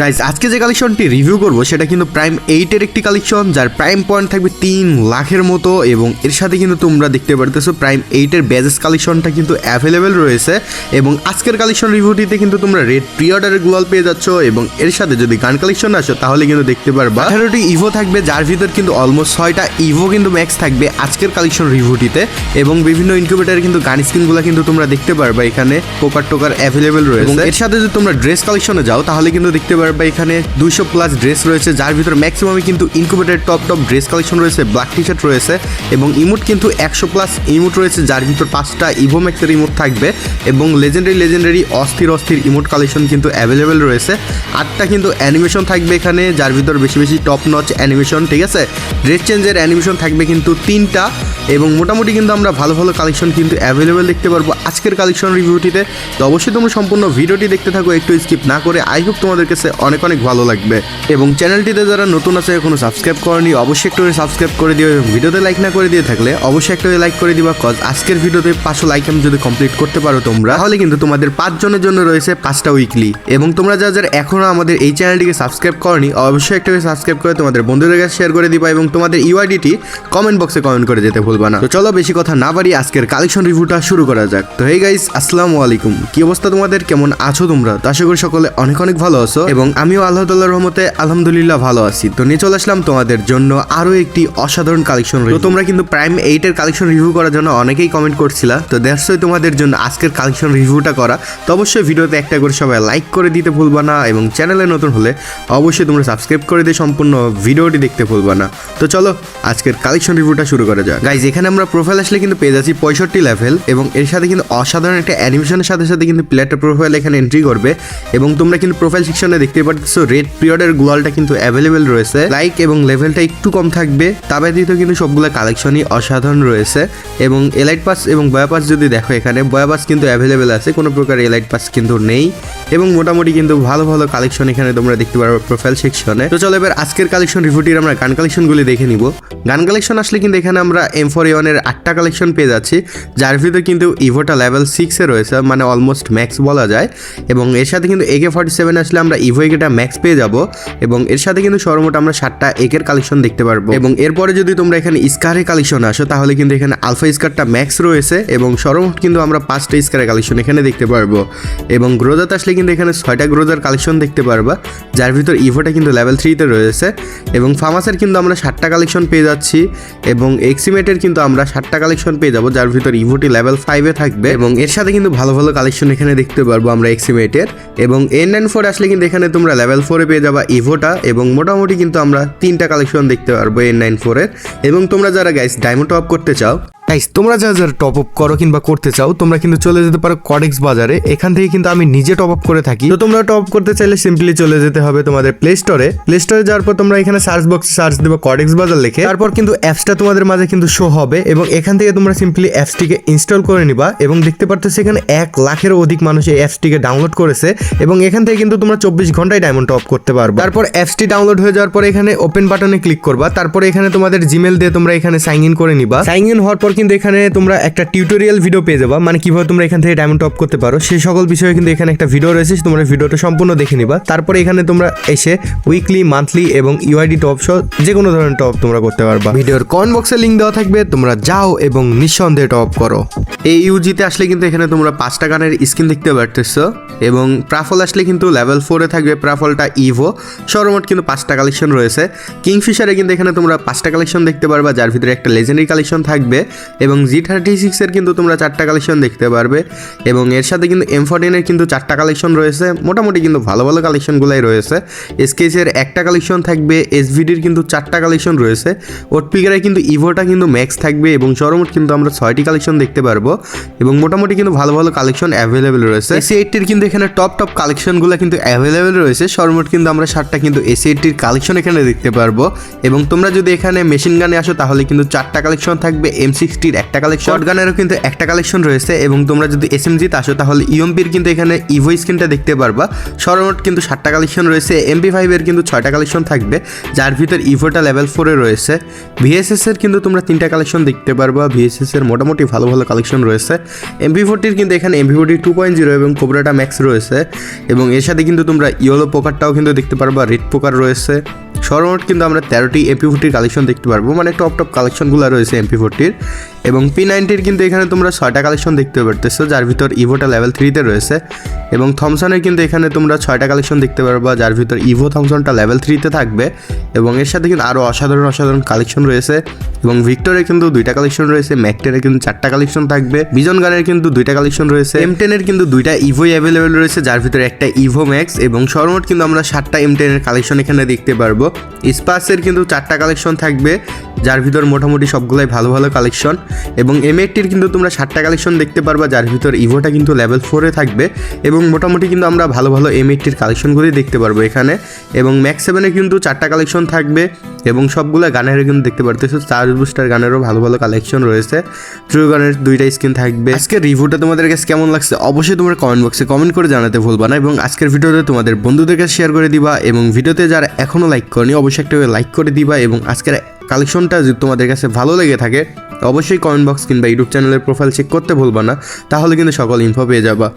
Guys আজকে যে কালেকশনটি review করব, সেটা কিন্তু প্রাইম এইটের একটি কালেকশন যার প্রাইম পয়েন্ট থাকবে তিন লাখের মতো, এবং এর সাথে কিন্তু তোমরা দেখতে পারতেছো প্রাইম এইটের ব্যাজেস কালেকশনটা কিন্তু অ্যাভেলেবেল রয়েছে, এবং আজকের কালেকশন রিভিউটিতে কিন্তু তোমরা রেড প্রি অর্ডারের গ্লোয়াল পেয়ে যাচ্ছ, এবং এর সাথে যদি গান কালেকশন আসো, তাহলে কিন্তু দেখতে পারবা। আঠারোটি ইভো থাকবে, যার ভিতর কিন্তু অলমোস্ট ছয়টা ইভো কিন্তু ম্যাক্স থাকবে আজকের কালেকশন রিভিউটিতে এবং বিভিন্ন ইনকিউবেটারে কিন্তু গান স্কিনগুলো কিন্তু তোমরা দেখতে পারবা, এখানে পোকার টোকার অ্যাভেলেবেল রয়েছে। এর সাথে যদি তোমরা ড্রেস কালেকশনে যাও, তাহলে কিন্তু দেখতে পারবা এখানে দুইশো প্লাস ড্রেস রয়েছে, যার ভিতরে ম্যাক্সিমামই কিন্তু incubator top top dress collection রয়েছে ব্ল্যাক টি শার্ট রয়েছে এবং ইমোট কিন্তু একশো প্লাস ইমোট রয়েছে, যার ভিতর পাঁচটা ইভো ম্যাক্সের ইমোট থাকবে এবং লেজেন্ডারি লেজেন্ডারি অস্থির অস্থির ইমোট কালেকশন কিন্তু অ্যাভেলেবেল রয়েছে। আটটা কিন্তু অ্যানিমেশন থাকবে এখানে, যার ভিতর বেশি বেশি টপ নচ অ্যানিমেশন ঠিক আছে? ড্রেস চেঞ্জের অ্যানিমেশন থাকবে কিন্তু তিনটা এবং মোটামুটি কিন্তু আমরা ভালো ভালো কালেকশন কিন্তু অ্যাভেলেবেল দেখতে পারব আজকের কালেকশন রিভিউটিতে তো অবশ্যই তোমরা সম্পূর্ণ ভিডিওটি দেখতে থাকো, একটু স্কিপ না করে। আই হোপ তোমাদের কাছে অনেক অনেক ভালো লাগবে। এবং চ্যানেলটিতে যারা নতুন আছে, এখনও সাবস্ক্রাইব করেনি, অবশ্যই একটু সাবস্ক্রাইব করে দিও এবং ভিডিওতে লাইক না করে দিয়ে থাকলে অবশ্যই একটা লাইক করে দিবা কজ আজকের ভিডিওতে পাঁচশো লাইক আমি যদি কমপ্লিট করতে পারো তোমরা, তাহলে কিন্তু তোমাদের পাঁচজনের জন্য রয়েছে পাঁচটা উইকলি এবং তোমরা যা যারা এখনও আমাদের এই চ্যানেলটিকে সাবস্ক্রাইব করনি, অবশ্যই একটা সাবস্ক্রাইব করে তোমাদের বন্ধুদের কাছে শেয়ার করে দিবা এবং তোমাদের ইউআইডিটি কমেন্ট বক্সে কমেন্ট করে যেতে ভুলবা না। তো চলো বেশি কথা না বাড়ি আজকের কালেকশন রিভিউটা শুরু করা যাক। তো হে গাইস আসসালামু আলাইকুম। কি অবস্থা তোমাদের? কেমন আছো তোমরা? তো আশা করি সকলে অনেক অনেক ভালো আছো। এবং আমিও আল্লাহ তাল্লাহর রহমতে আলহামদুলিল্লাহ ভালো আছি। তো নিয়ে চলে আসলাম তোমাদের জন্য আরও একটি অসাধারণ কালেকশন তো তোমরা কিন্তু প্রাইম এইটের কালেকশন রিভিউ করার জন্য অনেকেই কমেন্ট করছিলা। তো দ্যাটসই তোমাদের জন্য আজকের কালেকশন রিভিউটা করা। তো অবশ্যই ভিডিওতে একটা করে সবাই লাইক করে দিতে ভুলবা না এবং চ্যানেলে নতুন হলে অবশ্যই তোমরা সাবস্ক্রাইব করে দিয়ে সম্পূর্ণ ভিডিওটি দেখতে ভুলবা না। তো চলো আজকের কালেকশন রিভিউটা শুরু করা যাক। গাইজ এখানে আমরা প্রোফাইল আসলে কিন্তু পেয়ে যাচ্ছি পঁয়ষট্টি লেভেল এবং এর সাথে কিন্তু অসাধারণ একটা অ্যানিমেশনের সাথে সাথে কিন্তু প্লেয়ারটা প্রোফাইল এখানে এন্ট্রি করবে। এবং তোমরা কিন্তু প্রোফাইল সেকশনে দেখতে পাচ্ছ রেড পিরিয়ডের গ্লোয়ালটা কিন্তু অ্যাভেলেবেল রয়েছে। লাইক এবং লেভেলটা একটু কম থাকবে। তা ব্যতীত কিন্তু সবগুলো কালেকশনই অসাধারণ রয়েছে। এবং এলাইট পাস এবং বয়া পাস যদি দেখো এখানে বয়া পাস কিন্তু অ্যাভেলেবেল আছে, কোনো প্রকার এলাইট পাস কিন্তু নেই। এবং মোটামুটি কিন্তু ভালো ভালো কালেকশন এখানে তোমরা দেখতে পারবে প্রোফাইল সেকশনে তো চলো এবার আজকের কালেকশন রিভিউটির আমরা গান কালেকশনগুলি দেখে নিব। গান কালেকশন আসলে কিন্তু এখানে আমরা এম ফোর ওয়ানের আটটা কালেকশন পেয়ে যাচ্ছি, যার ভিতরে কিন্তু ইভোটা লেভেল সিক্সে রয়েছে মানে অলমোস্ট ম্যাক্স বলা যায়। এবং এর সাথে কিন্তু একে ফর্টি সেভেন আসলে আমরা ইভো একেটা ম্যাক্স পেয়ে যাব এবং এর সাথে কিন্তু সর্বমোট আমরা সাতটা একের কালেকশন দেখতে পারব। এবং এরপরে যদি তোমরা এখানে স্কারের কালেকশন আসো, তাহলে কিন্তু এখানে আলফা স্কারটা ম্যাক্স রয়েছে এবং সর্বমোট কিন্তু আমরা পাঁচটা স্কারের কালেকশন এখানে দেখতে পারব। এবং গ্রোজাতে আসলে কিন্তু এখানে ছয়টা গ্রোজার কালেকশন দেখতে পারবা, যার ভিতর ইভোটা কিন্তু লেভেল থ্রিতে রয়েছে। এবং ফার্মাসের কিন্তু আমরা সাতটা কালেকশন পেয়ে যাচ্ছি এবং এক্সিমেটের কিন্তু আমরা সাতটা কালেকশন পেয়ে যাব, যার ভিতর ইভোটি লেভেল ফাইভে থাকবে। এবং এর সাথে কিন্তু ভালো ভালো কালেকশন এখানে দেখতে পারব আমরা এক্সিমেটের এবং এন ফোর আসলে কিন্তু এখানে তোমরা লেভেল ফোরে পেয়ে যাবা ইভোটা এবং মোটামুটি কিন্তু আমরা তিনটা কালেকশন দেখতে পারব এন নাইন ফোরের এবং তোমরা যারা গাইস ডায়মন্ড টপ করতে চাও গাইস তোমরা যা যারা টপ আপ করো কিংবা করতে চাও, তোমরা কিন্তু চলে যেতে পারো কডেক্স বাজারে। এখান থেকে কিন্তু আমি নিজে টপ আপ করে থাকি। তো তোমরা টপ আপ করতে চাইলে সিম্পলি চলে যেতে হবে তোমাদের প্লে স্টোরে প্লে স্টোরে যাওয়ার পর তোমরা এখানে সার্চ বক্সে সার্চ দেবে কডেক্স বাজার লিখে। তারপর কিন্তু অ্যাপসটা তোমাদের মাঝে কিন্তু শো হবে এবং এখান থেকে তোমরা সিম্পলি অ্যাপসটিকে ইনস্টল করে নিবা এবং দেখতে পারতো সেখানে এক লাখেরও অধিক মানুষ এই অ্যাপসটিকে ডাউনলোড করেছে এবং এখান থেকে কিন্তু তোমরা চব্বিশ ঘন্টায় ডায়মন্ড টপ করতে পারবে। তারপর অ্যাপসটি ডাউনলোড হয়ে যাওয়ার পর এখানে ওপেন বাটনে ক্লিক করবা। তারপরে এখানে তোমাদের জিমেল দিয়ে তোমরা এখানে সাইন ইন করে নিবা। সাইন ইন হওয়ার পর কিন্তু এখানে তোমরা একটা টিউটোরিয়াল ভিডিও পেয়ে যাবা। মানে কীভাবে তোমরা এখান থেকে ডায়মন্ড টপ করতে পারো সেই সকল বিষয়ে কিন্তু এখানে একটা ভিডিও রয়েছে তোমরা ভিডিওটা সম্পূর্ণ দেখে নিবা। তারপরে এখানে তোমরা এসে উইকলি মান্থলি এবং ইউআইডি টপ সহ যে কোনো ধরনের টপ তোমরা করতে পারবা। ভিডিওর কমেন্ট বক্সে লিঙ্ক দেওয়া থাকবে তোমরা যাও এবং নিঃসন্দেহে টপ করো। এই ইউজিতে আসলে কিন্তু এখানে তোমরা পাঁচটা গানের স্ক্রিন দেখতে পারতেছো এবং প্রাফল আসলে কিন্তু লেভেল ফোরে থাকবে প্রাফলটা ইভো সর্বমোট কিন্তু পাঁচটা কালেকশন রয়েছে। কিংফিশারে কিন্তু এখানে তোমরা পাঁচটা কালেকশন দেখতে পারবা যার ভিতরে একটা লেজেন্ডারি কালেকশন থাকবে। এবং জি থার্টি সিক্সের কিন্তু তোমরা চারটা কালেকশন দেখতে পারবে। এবং এর সাথে কিন্তু এম ফোরটিনের কিন্তু চারটা কালেকশন রয়েছে। মোটামুটি কিন্তু ভালো ভালো কালেকশনগুলাই রয়েছে। এসকেসের একটা কালেকশন থাকবে এসভিডির কিন্তু চারটা কালেকশন রয়েছে। ওটপিকারে কিন্তু ইভোটা কিন্তু ম্যাক্স থাকবে এবং সর্বমোট কিন্তু আমরা ছয়টি কালেকশন দেখতে পারব। এবং মোটামুটি কিন্তু ভালো ভালো কালেকশন অ্যাভেলেবেল রয়েছে। এসি এইটটির কিন্তু এখানে টপ টপ কালেকশনগুলো কিন্তু অ্যাভেলেবেল রয়েছে। সর্বমোট কিন্তু আমরা সাতটা কিন্তু এসি এইটটির কালেকশন এখানে দেখতে পারব। এবং তোমরা যদি এখানে মেশিন গানে আসো, তাহলে কিন্তু চারটা কালেকশন থাকবে এম সিক্সটি সিক্সটির একটা কালেকশন শর্ট গানেরও কিন্তু একটা কালেকশন রয়েছে এবং তোমরা যদি এস এসএমজিতে আসো, তাহলে ইউএমপির কিন্তু এখানে ইভো স্ক্রিনটা দেখতে পারবা। সর্বমোট কিন্তু সাতটা কালেকশন রয়েছে এমপি ফাইভের কিন্তু ছয়টা কালেকশন থাকবে, যার ভিতর ইভোটা লেভেল ফোরে রয়েছে। ভিএসএস এর কিন্তু তোমরা তিনটা কালেকশন দেখতে পারবা ভিএসএস এর মোটামুটি ভালো ভালো কালেকশন রয়েছে। এমপি ফোরটির কিন্তু এখানে MP forty two point zero এবং কোবরাটা ম্যাক্স রয়েছে। এবং এর সাথে কিন্তু তোমরা ইয়েলো পোকারটাও কিন্তু দেখতে পারবা রেড পোকার রয়েছে। সর্বমোট কিন্তু আমরা তেরোটি এমপি ফোরটির কালেকশন দেখতে পারব। মানে টপ টপ কালেকশনগুলো রয়েছে এমপি ফোরটির এবং পি নাইনটির কিন্তু এখানে তোমরা ছয়টা কালেকশন দেখতে পারতেছো, যার ভিতর ইভোটা লেভেল থ্রিতে রয়েছে এবং থমসনের কিন্তু এখানে তোমরা ছয়টা কালেকশন দেখতে পারবা, যার ভিতর ইভো থমসনটা লেভেল থ্রিতে থাকবে এবং এর সাথে কিন্তু আরও অসাধারণ অসাধারণ কালেকশন রয়েছে এবং ভিক্টরের কিন্তু দুইটা কালেকশন রয়েছে ম্যাকটেনের কিন্তু চারটা কালেকশন থাকবে বিজন গানের কিন্তু দুইটা কালেকশন রয়েছে এম টেনের কিন্তু দুইটা ইভোই অ্যাভেলেবেল রয়েছে, যার ভিতরে একটা ইভো ম্যাক্স এবং সর্বমোট কিন্তু আমরা সাতটা এম টেনের কালেকশন এখানে দেখতে পারব। স্পাসের কিন্তু চারটা কালেকশন থাকবে যার ভিতর মোটামুটি সবগুলাই ভালো ভালো কালেকশন এবং এম এইটটির কিন্তু তোমরা সাতটা কালেকশন দেখতে পারবা, যার ভিতর ইভোটা কিন্তু লেভেল ফোরে থাকবে, এবং মোটামুটি কিন্তু আমরা ভালো ভালো এম এইটটির কালেকশনগুলি দেখতে পারব এখানে, এবং ম্যাক্স সেভেনে কিন্তু চারটা কালেকশন থাকবে এবং সবগুলো গানেরও কিন্তু দেখতে পারতেছো। চার্জ বুস্টার গানেরও ভালো ভালো কালেকশন রয়েছে। ট্রু গানের দুইটা স্কিন থাকবে। আজকের রিভিউটা তোমাদের কাছে কেমন লাগছে অবশ্যই তোমরা কমেন্ট বক্সে কমেন্ট করে জানাতে ভুলবা না এবং আজকের ভিডিওতে তোমাদের বন্ধুদের কাছে শেয়ার করে দিবা এবং ভিডিওতে যারা এখনও লাইক করনি, অবশ্যই একটা লাইক করে দিবা এবং আজকের কালেকশনটা যদি তোমাদের কাছে ভালো লেগে থাকে অবশ্যই কমেন্ট বক্স কিংবা ইউটিউব চ্যানেলের প্রোফাইল চেক করতে ভুলবা না, তাহলে কিন্তু সকল ইনফো পেয়ে যাবা।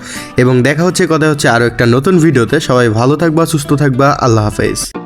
এবং দেখা হচ্ছে, কথা হচ্ছে আরও একটা নতুন ভিডিওতে। সবাই ভালো থাকবা, সুস্থ থাকবা, আল্লাহ হাফেজ।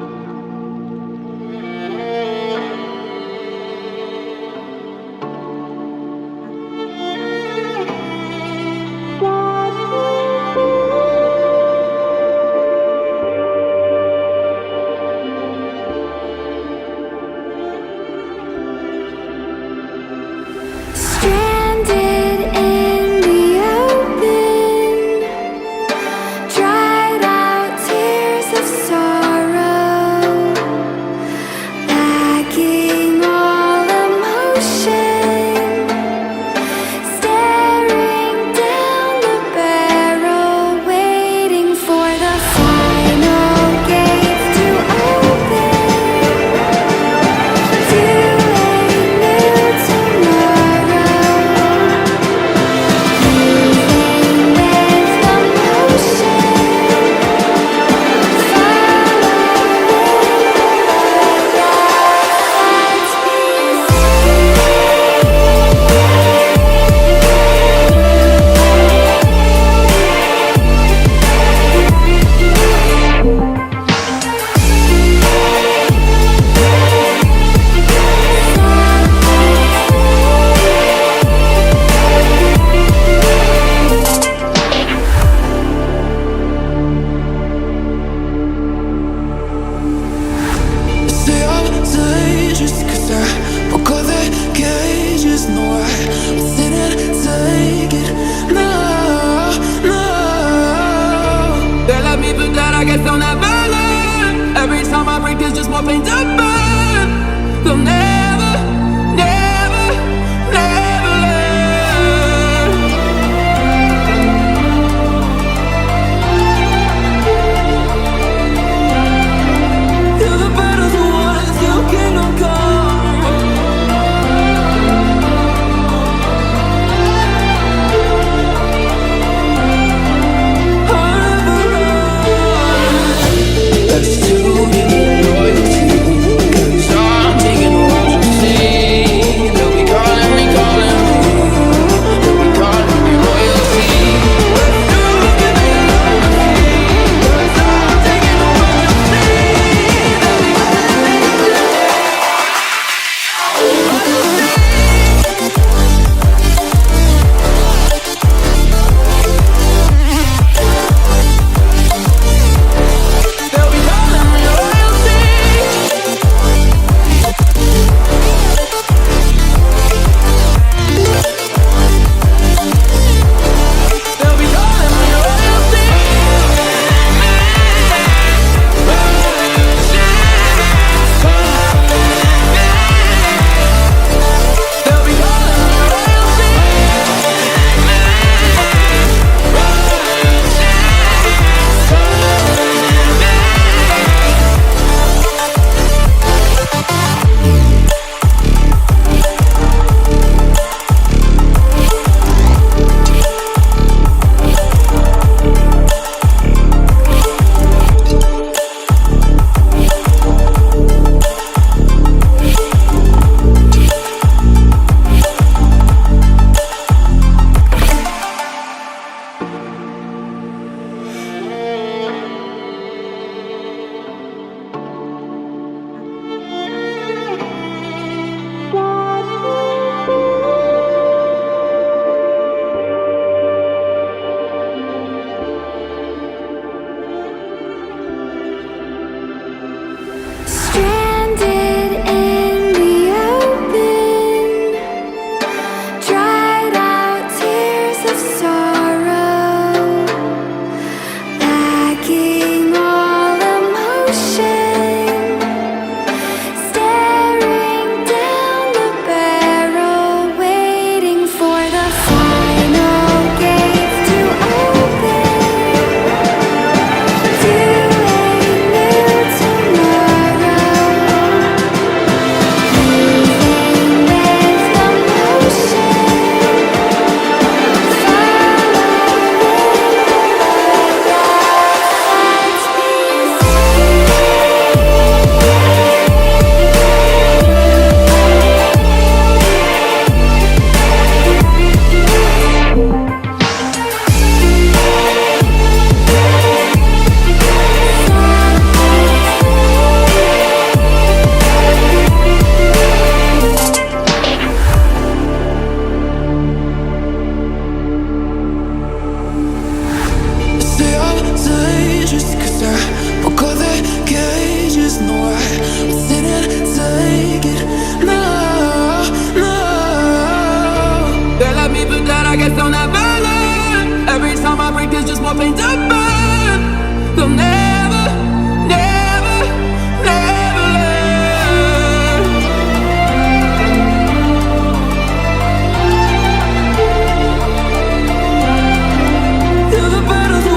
the battles